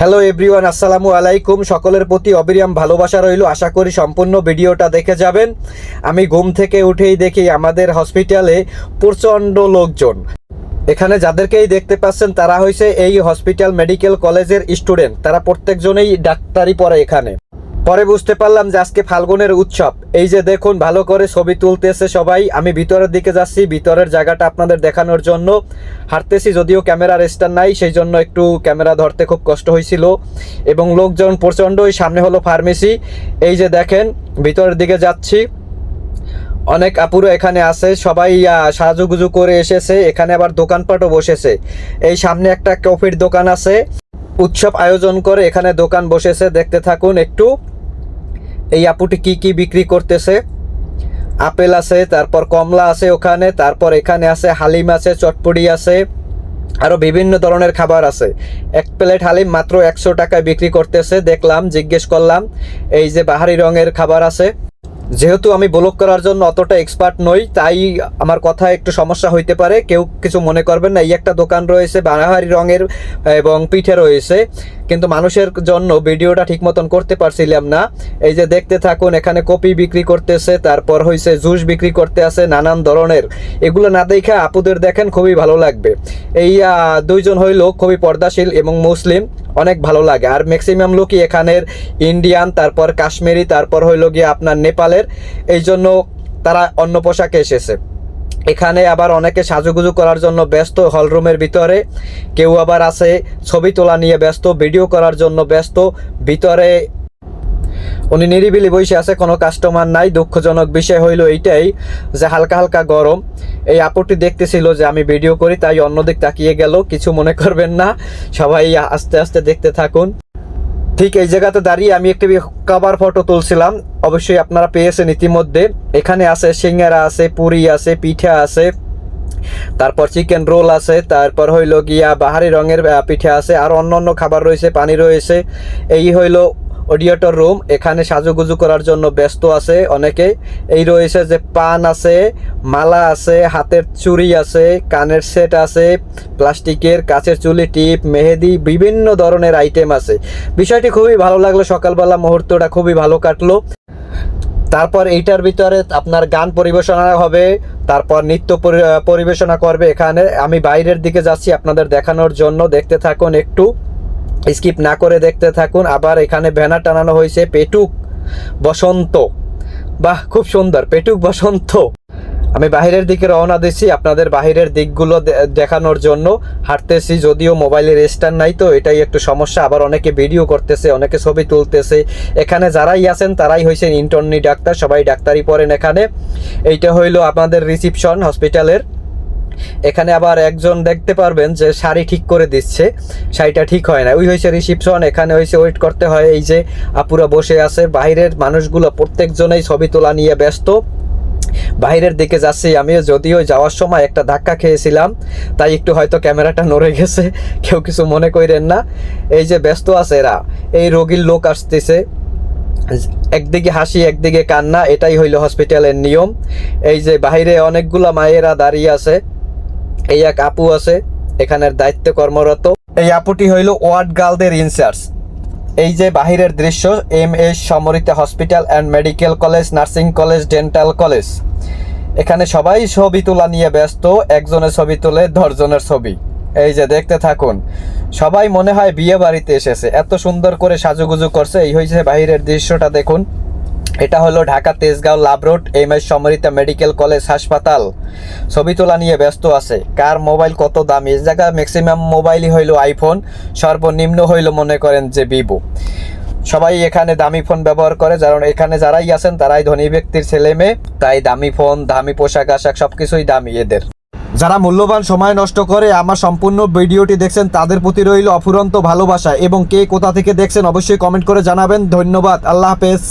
Hello everyone আসসালামু আলাইকুম সকলের প্রতি অবিরাম ভালোবাসা রইল। আশা করি সম্পূর্ণ ভিডিওটা দেখে যাবেন। আমি ঘুম থেকে উঠেই দেখি আমাদের হসপিটালে প্রচণ্ড লোকজন। এখানে যাদেরকেই দেখতে পাচ্ছেন, তারা হয়েছে এই হসপিটাল মেডিকেল কলেজের স্টুডেন্ট তারা প্রত্যেকজনেই ডাক্তারি পড়ে এখানে। পরে বুঝতে পারলাম যে আজকে ফাল্গুনের উৎসব। এই যে দেখুন, ভালো করে ছবি তুলতেছে সবাই। আমি ভিতরের দিকে যাচ্ছি, ভিতরের জায়গাটা আপনাদের দেখানোর জন্য। হাঁটতেছি, যদিও ক্যামেরার স্ট্যান্ড নাই, সেই জন্য একটু ক্যামেরা ধরতে খুব কষ্ট হয়েছিল। এবং লোকজন প্রচণ্ডই, সামনে হলো ফার্মেসি। এই যে দেখেন, ভিতরের দিকে যাচ্ছি। অনেক আপুরো এখানে আছে, সবাই সাজুগুজু করে এসেছে। এখানে আবার দোকানপাটও বসেছে। এই সামনে একটা কফির দোকান আছে। উৎসব আয়োজন করে এখানে দোকান বসেছে, দেখতে থাকুন একটু। এই আপুটি কি কি বিক্রি করতেছে? আপেল আছে, তারপর কমলা আছে ওখানে, তারপর এখানে আছে হালিম আছে, চটপটি আছে আরও বিভিন্ন ধরনের খাবার আছে। এক প্লেট হালিম মাত্র একশো টাকায় বিক্রি করতেছে, দেখলাম, জিজ্ঞেস করলাম, এই যে বাহারি রঙের খাবার আছে। যেহেতু আমি ব্লক করার জন্য অতটা এক্সপার্ট নই, তাই আমার কথা একটু সমস্যা হইতে পারে, কেউ কিছু মনে করবেন না। এই একটা দোকান রয়েছে বানাহারি রঙের, এবং পিঠে রয়েছে। কিন্তু মানুষের জন্য ভিডিওটা ঠিক মতন করতে পারছিলাম না। এই যে দেখতে থাকুন, এখানে কপি বিক্রি করতেছে, তারপর হয়েছে জুস বিক্রি করতে আছে, নানান ধরনের। এগুলো না দেখে আপুদের দেখেন খুবই ভালো লাগবে। এই দুইজন হইল খুবই পর্দাশীল এবং মুসলিম, অনেক ভালো লাগে। আর ম্যাক্সিমাম লোকই এখানের ইন্ডিয়ান, তারপর কাশ্মীরি, তারপর হইল গিয়ে আপনার নেপালের। এই জন্য তারা অন্য পোশাকে এসেছে। এখানে আবার অনেকে সাজুগুজু করার জন্য ব্যস্ত হলরুমের ভিতরে। কেউ আবার আছে ছবি তোলা নিয়ে ব্যস্ত, ভিডিও করার জন্য ব্যস্ত, ভিতরে উনি নিরিবিলি বসে আছে, কোনো কাস্টমার নাই, দুঃখজনক বিষয় হইল এইটাই যে হালকা হালকা গরম। এই আপুটি দেখতেছিল যে আমি ভিডিও করি, তাই অন্যদিক তাকিয়ে গেল, কিছু মনে করবেন না, সবাই আস্তে আস্তে দেখতে থাকুন। ঠিক এই জায়গাতে দাঁড়িয়ে আমি একটি কাবার ফটো তুলছিলাম। অবশ্যই আপনারা পেয়েছেন ইতিমধ্যে। এখানে আছে সিঙ্গারা আছে, পুরি আছে, পিঠা আছে। তারপর চিকেন রোল আছে, তারপর হইল গিয়া বাহারি রঙের পিঠা আছে। আর অন্য অন্য খাবার রয়েছে, পানি রয়েছে। এই হইল অডিয়েটর রুম, এখানে সাজুগুজু করার জন্য ব্যস্ত আছে অনেকে এই রয়েছে যে পান আছে, মালা আছে, হাতের চুড়ি আছে, কানের সেট আছে, প্লাস্টিকের কাচের চুলি, টিপ, মেহেদি, বিভিন্ন ধরনের আইটেম আছে। বিষয়টি খুবই ভালো লাগল, সকালবেলা মুহূর্তটা খুবই ভালো কাটলো। তারপর এইটার ভিতরে আপনার গান পরিবেশনা হবে, তারপর নৃত্য পরি- পরিবেশনা করবে এখানে। আমি বাইরের দিকে যাচ্ছি আপনাদের দেখানোর জন্য, দেখতে থাকুন একটু। স্কিপ না করে দেখতে থাকুন। আবার এখানে ব্যানার টানানো হয়েছে, পেটুক বসন্ত। বাহ, খুব সুন্দর, পেটুক বসন্ত। আমি বাহিরের দিকে রওনা দিচ্ছি আপনাদের বাহিরের দিকগুলো দেখানোর জন্য। হাঁটতেছি, যদিও মোবাইলের স্ট্যান্ড নাই তো, এটাই একটু সমস্যা। আবার অনেকে ভিডিও করতেছে, অনেকে ছবি তুলতেছে। এখানে যারাই আছেন, তারাই হয়েছেন ইন্টার্নি ডাক্তার, সবাই ডাক্তারি পড়েন এখানে। এইটা হইল আপনাদের রিসিপশন, হসপিটালের। এখানে আবার একজন দেখতে পারবেন যে শাড়ি ঠিক করে দিচ্ছে, শাড়িটা ঠিক হয় না ওই হয়েছে রিসিপশন, এখানে হয়েছে ওয়েট করতে হয়। এই যে আপুরা বসে আছে, বাইরের মানুষগুলো প্রত্যেকজনেই ছবি তোলা নিয়ে ব্যস্ত। বাইরের দিকে যাচ্ছি আমিও, যদিও যাওয়ার সময় একটা ধাক্কা খেয়েছিলাম, তাই একটু হয়তো ক্যামেরাটা নড়ে গেছে, কেউ কিছু মনে করেন না। এই যে ব্যস্ত আছে এরা, এই রোগীর লোক আসতেছে। একদিকে হাসি, একদিকে কান্না, এটাই হইল হসপিটালের নিয়ম। এই যে বাইরে অনেকগুলা মায়েরা দাঁড়িয়ে আছে। এই এক আপু আছে, এখানের দায়িত্বে কর্মরত। এই আপুটি হইল ওয়ার্ড গার্লদের ইনচার্জ। এই যে বাহিরের দৃশ্য, M S Samorita hospital and medical college, nursing college, dental college. এখানে সবাই ছবি তোলা নিয়ে ব্যস্ত, একজনের ছবি তোলে, দশজনের ছবি। এই যে দেখতে থাকুন, সবাই মনে হয় বিয়ে বাড়িতে এসেছে। এত সুন্দর করে সাজুগুজু করছে, এই হয়েছে বাহিরের দৃশ্যটা দেখুন। এটা হলো Dhaka, Tejgaon Love Road M S Samorita medical college, হাসপাতাল। ছবি তোলা নিয়ে ব্যস্ত আছে। কার মোবাইল কত দামি? এই জায়গা ম্যাক্সিমাম মোবাইলই হইল আইফোন সর্বনিম্ন হইল মনে করেন যে ভিভো সবাই এখানে দামি ফোন ব্যবহার করে, কারণ এখানে যারাই আছেন, তারাই ধনী ব্যক্তির ছেলে মেয়ে। তাই দামি ফোন দামি পোশাক, আশাক সবকিছুই দামি এদের। যারা মূল্যবান সময় নষ্ট করে আমার সম্পূর্ণ ভিডিওটি দেখছেন, তাদের প্রতি রইল অফুরন্ত ভালোবাসা। এবং কে কোথা থেকে দেখছেন, অবশ্যই কমেন্ট করে জানাবেন। ধন্যবাদ। আল্লাহ হাফেজ।